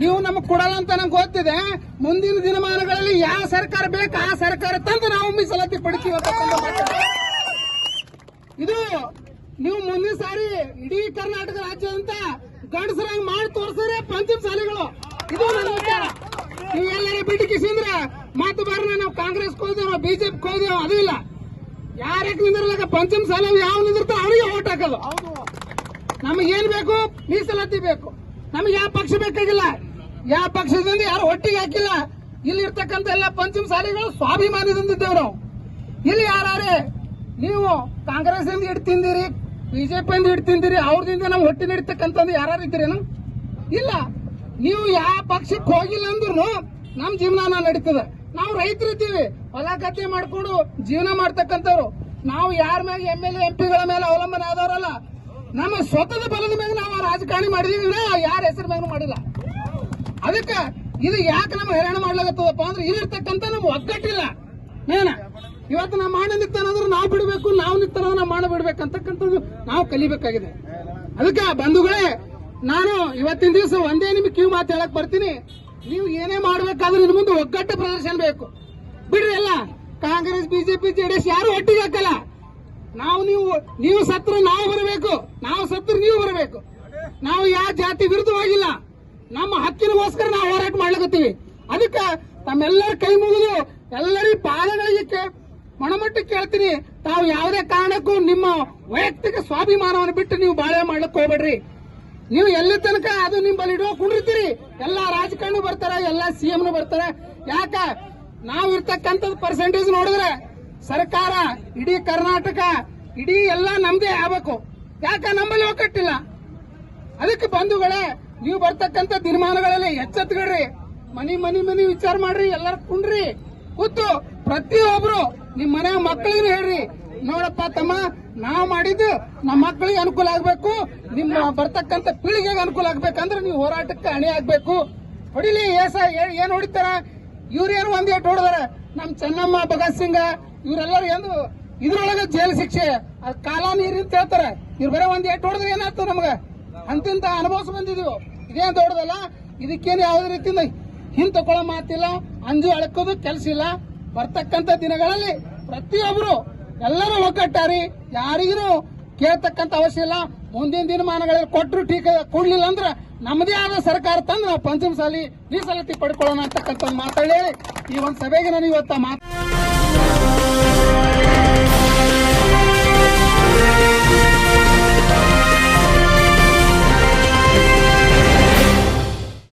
ನೀವು ನಮಗೆ ಕೊಡಲ್ಲ ಅಂತ ನಂಗೆ ಗೊತ್ತಿದೆ. ಮುಂದಿನ ದಿನಮಾನಗಳಲ್ಲಿ ಯಾವ ಸರ್ಕಾರ ಬೇಕು ಆ ಸರ್ಕಾರ ತಂದು ನಾವು ಮೀಸಲಾತಿ ಪಡಿತೀವಿ. ಇದು ನೀವು ಮುಂದಿನ ಸಾರಿ ಇಡೀ ಕರ್ನಾಟಕ ರಾಜ್ಯದಂತ ಗಂಡಸರಾಗಿ ಮಾಡಿ ತೋರಿಸಿದ್ರೆ ಪಂಚಮ ಶಾಲೆಗಳು ಇದು ನನ್ನ ವಿಚಾರ ನೀವು ಎಲ್ಲರೂ ಬಿಟ್ಟು ಕಿಸಿಂದ್ರೆ ಮಾತು ಬಾರನ ನಾವು ಕಾಂಗ್ರೆಸ್ ಕೋದೇವ ಬಿಜೆಪಿ ಕೋದೇವ ಅದು ಇಲ್ಲ. ಯಾರಕ್ಕೆ ನಿಂದಿರಲ್ಲ? ಪಂಚಮ ಸಾಲ ಯಾವ ನಿಂದಿರ್ತಾವ ಅವರಿಗೆ ಓಟ್ ಹಾಕೋದು. ನಮಗೇನ್ ಬೇಕು? ಮೀಸಲಾತಿ ಬೇಕು. ನಮಗೆ ಯಾವ ಪಕ್ಷ ಬೇಕಾಗಿಲ್ಲ. ಯಾವ ಪಕ್ಷದಿಂದ ಯಾರು ಒಟ್ಟಿಗೆ ಹಾಕಿಲ್ಲ. ಇಲ್ಲಿ ಇರ್ತಕ್ಕಂಥ ಎಲ್ಲ ಪಂಚಮ ಶಾಲೆಗಳು ಸ್ವಾಭಿಮಾನದಿಂದ ಇದ್ದೇವೆ ನಾವು. ಇಲ್ಲಿ ಯಾರೇ ನೀವು ಕಾಂಗ್ರೆಸ್ ಇಂದ ಇಟ್ಟು ತಿಂದಿರಿ ಬಿಜೆಪಿ ಇಂದ ಇಟ್ಟು ತಿಂದಿರಿ, ಅವ್ರದಿಂದ ನಾವು ಹೊಟ್ಟೆ ನಡೀತಕ್ಕಂಥದ್ದು ಯಾರು ಇದ್ದೀರೇನು? ಇಲ್ಲ. ನೀವು ಯಾವ ಪಕ್ಷಕ್ಕೆ ಹೋಗಿಲ್ಲ ಅಂದ್ರೂ ನಮ್ ಜೀವನ ನಡೀತದೆ. ನಾವು ರೈತರು ಇದ್ದೀವಿ. ಹೊಲ ಗದ್ದೆ ಮಾಡ್ಕೊಂಡು ಜೀವನ ಮಾಡ್ತಕ್ಕಂಥವ್ರು. ನಾವು ಯಾರ ಮ್ಯಾಗ ಎಂ ಎಲ್ ಎಂ ಪಿಗಳ ಮೇಲೆ ಅವಲಂಬನೆ ಆದವರಲ್ಲ. ನಮ್ಮ ಸ್ವತಃ ಬಲದ ಮೇಲೆ ನಾವು ರಾಜಕಾರಣಿ ಮಾಡಿದೀವಿ ಯಾರ ಹೆಸರು ಮೇಲೆ ಮಾಡಿಲ್ಲ. ಅದಕ್ಕೆ ಇದು ಯಾಕೆ ನಮ್ಮ ಹೈರಾಣ ಮಾಡ್ಲಾಗತ್ತದಪ್ಪ ಅಂದ್ರೆ ಇಲ್ಲಿರ್ತಕ್ಕಂಥ ನಮ್ಗೆ ಒಗ್ಗಟ್ಟಿಲ್ಲ. ಏನ ಇವತ್ತು ನಮ್ಮ ಮಾಡ ನಿಂತಾನಂದ್ರೆ ನಾವು ಬಿಡಬೇಕು, ನಾವು ನಿತ್ತಾನ ನಮ್ಮ ಮಾಡ ಬಿಡ್ಬೇಕಂತಕ್ಕಂಥದ್ದು ನಾವು ಕಲಿಬೇಕಾಗಿದೆ. ಅದಕ್ಕೆ ಬಂಧುಗಳೇ, ನಾನು ಇವತ್ತಿನ ದಿವಸ ಒಂದೇ ನಿಮಗೆ ಕ್ಯೂ ಮಾತು ಹೇಳಕ್ ಬರ್ತೀನಿ. ನೀವು ಏನೇ ಮಾಡ್ಬೇಕಾದ್ರೆ ಇನ್ನು ಮುಂದೆ ಒಗ್ಗಟ್ಟು ಪ್ರದರ್ಶನ ಬೇಕು. ಬಿಡ್ರಿ ಎಲ್ಲ, ಕಾಂಗ್ರೆಸ್, ಬಿಜೆಪಿ ಜೆಡಿಎಸ್ ಯಾರು ಒಟ್ಟಿಗೆ ಹಾಕಲ್ಲ. ನಾವು ನೀವು ನೀವು ಸತ್ರ ನಾವು ಬರಬೇಕು. ನಾವು ಸತ್ರ ನೀವು ಬರಬೇಕು. ನಾವು ಯಾವ ಜಾತಿ ವಿರುದ್ಧವಾಗಿಲ್ಲ ನಮ್ಮ ಹಕ್ಕಿನಗೋಸ್ಕರ ನಾವು ಹೋರಾಟ ಮಾಡ್ಲಕತ್ತೀವಿ. ಅದಕ್ಕೆ ತಮ್ಮೆಲ್ಲರ ಕೈ ಮುಗಿದು ಎಲ್ಲರಿಗೂ ಪಾದಗಳಿಗೆ ಮಣಮಟ್ಟಕ್ಕೆ ಕೇಳ್ತೀನಿ. ತಾವು ಯಾವುದೇ ಕಾರಣಕ್ಕೂ ನಿಮ್ಮ ವೈಯಕ್ತಿಕ ಸ್ವಾಭಿಮಾನವನ್ನು ಬಿಟ್ಟು ನೀವು ಬಾಳೆ ಮಾಡ್ಲಿಕ್ಕೆ ಹೋಗ್ಬೇಡ್ರಿ. ನೀವು ಎಲ್ಲಿ ತನಕ ಅದು ನಿಮ್ಮಲ್ಲಿ ಇಡೋ ಕುಂಡಿರ್ತೀರಿ. ಎಲ್ಲಾ ರಾಜಕಾರಣಿ ಬರ್ತಾರೆ, ಎಲ್ಲಾ ಸಿಎಂನು ಬರ್ತಾರೆ. ಯಾಕ? ನಾವು ಇರ್ತಕ್ಕಂಥದ್ದು ಪರ್ಸೆಂಟೇಜ್ ನೋಡಿದ್ರೆ ಸರ್ಕಾರ, ಇಡೀ ಕರ್ನಾಟಕ, ಇಡೀ ಎಲ್ಲ ನಮ್ದೇ ಆಗಬೇಕು. ಯಾಕ ನಮ್ಮಲ್ಲಿ ಒಕ್ಕಟ್ಟಿಲ್ಲ ಅದಕ್ಕೆ ಬಂಧುಗಳೇ, ನೀವು ಬರ್ತಕ್ಕಂತ ದಿನಮಾನಗಳಲ್ಲಿ ಎಚ್ಚೆತ್ಕೊಳ್ರಿ. ಮನಿ ಮನಿ ಮನಿ ವಿಚಾರ ಮಾಡ್ರಿ, ಎಲ್ಲರೂ ಕುಂಡ್ರಿ. ಕೂತು ಪ್ರತಿಯೊಬ್ರು ನಿಮ್ ಮನೆ ಮಕ್ಕಳಿಗೆ ಹೇಳ್ರಿ, ನೋಡಪ್ಪ ತಮ್ಮ, ನಾವು ಮಾಡಿದ್ದು ನಮ್ಮ ಮಕ್ಕಳಿಗೆ ಅನುಕೂಲ ಆಗ್ಬೇಕು, ನಿಮ್ಮ ಬರ್ತಕ್ಕಂಥ ಪೀಳಿಗೆಗೆ ಅನುಕೂಲ ಆಗ್ಬೇಕಂದ್ರೆ ನೀವು ಹೋರಾಟಕ್ಕೆ ಅಣಿ ಆಗ್ಬೇಕು. ಹೊಡಿಲಿ ಏಸ ಏನ್ ಹೊಡಿತಾರ? ಇವ್ರೇನು ಒಂದ್ ಏಟ್ ಹೊಡೆದಾರ. ನಮ್ ಚೆನ್ನಮ್ಮ, ಭಗತ್ ಸಿಂಗ್ ಇವರೆಲ್ಲರೂ ಎಂದು ಇದ್ರೊಳಗೆ ಜೈಲು ಶಿಕ್ಷೆ ಕಾಲ ನೀರು ಅಂತ ಹೇಳ್ತಾರೆ. ಇವ್ರು ಬರೀ ಒಂದ್ ಏಟ್ ಹೊಡೆದ್ರೆ ಏನಾಯ್ತು ನಮ್ಗೆ? ಅಂತಿಂತ ಅನುಭವಿಸ್ ಬಂದಿದೀವಿ. ಇದೇನ್ ದೊಡ್ಡದಲ್ಲ, ಇದಕ್ಕೇನು ಯಾವುದೇ ರೀತಿಯಿಂದ ಹಿಂತಕೊಳ್ಳೋ ಮಾತಿಲ್ಲ, ಅಂಜು ಅಳಕೋದು ಕೆಲಸ ಇಲ್ಲ. ಬರ್ತಕ್ಕಂತ ದಿನಗಳಲ್ಲಿ ಪ್ರತಿಯೊಬ್ರು ಎಲ್ಲರೂ ಒಗ್ಗಟ್ಟಾರಿ, ಯಾರಿಗೂ ಕೇಳ್ತಕ್ಕಂತ ಅವಶ್ಯ ಇಲ್ಲ. ಮುಂದಿನ ದಿನಮಾನಗಳಲ್ಲಿ ಕೊಟ್ಟರು ಟೀಕ ಕೊಡ್ಲಿಲ್ಲ ಅಂದ್ರೆ ನಮ್ಮದೇ ಆದ ಸರ್ಕಾರ ತಂದು ನಾವು ಪಂಚಮ ಸಾಲಿ ಮೀಸಲಾತಿ ಪಡ್ಕೊಳ್ಳೋಣ ಅಂತಕ್ಕಂಥ ಮಾತಾಡಿ ಈ ಒಂದು ಸಭೆಗೆ ನಾನು ಇವತ್ತ ಮಾತು